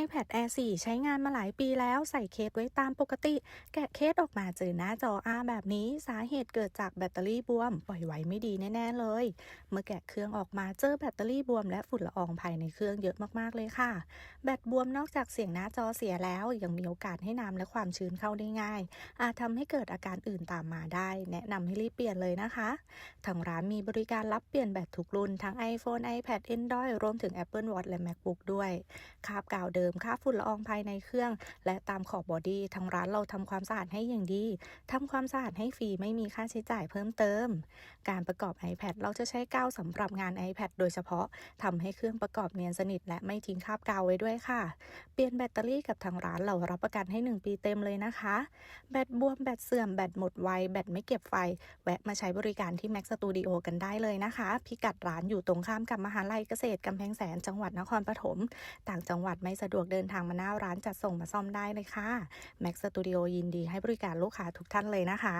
iPad Air 4 ใช้งานมาหลายปีแล้วใส่เคสไว้ตามปกติ แกะเคสออกมาเจอหน้าจอ R แบบนี้สาเหตุเกิดจากแบตเตอรี่บวม ปล่อยไว้ไม่ดีแน่ ๆ เลย เมื่อแกะเครื่องออกมาเจอแบตเตอรี่บวมและฝุ่นละอองภายในเครื่องเยอะมากๆเลยค่ะ แบตบวมนอกจากเสียงหน้าจอเสียแล้ว ยังมีโอกาสให้น้ำและความชื้นเข้าได้ง่าย อาจทำให้เกิดอาการอื่นตามมาได้ แนะนำให้รีบเปลี่ยนเลยนะคะทางร้านมีบริการรับเปลี่ยนแบตทุกรุ่นทั้ง iPhone iPad Android รวมถึง Apple Watch และ MacBook ด้วยคราบกาวเดิมคราฝุ่นละอองภายในเครื่อง และตามขอบบอดี้ทางร้านเราทำความสะอาดให้อย่างดีทำความสะอาดให้ฟรีไม่มีค่าใช้จ่ายเพิ่มเติม การประกอบ iPad เราจะใช้กาวสำหรับงาน iPad โดยเฉพาะทำให้เครื่องประกอบเนียนสนิท และไม่ทิ้งคราบกาวไว้ด้วยค่ะ เปลี่ยนแบตเตอรี่กับทางร้านเรารับประกันให้ 1 ปีเต็มเลยนะคะ แบตบวมแบตเสื่อมแบตหมดไวแบตไม่เก็บไฟ แวะมาใช้บริการที่ Mac Studio กันได้เลยนะคะ พิกัดร้านอยู่ตรงข้ามกับมหาลัยเกษตรกำแพงแสนจังหวัดนครปฐม ต่างจังหวัดไม่สะดวกดวงเดินทางมาหน้าร้านจัดส่งมาซ่อมได้เลยค่ะ Max Studio ยินดีให้บริการลูกค้าทุกท่านเลยนะคะ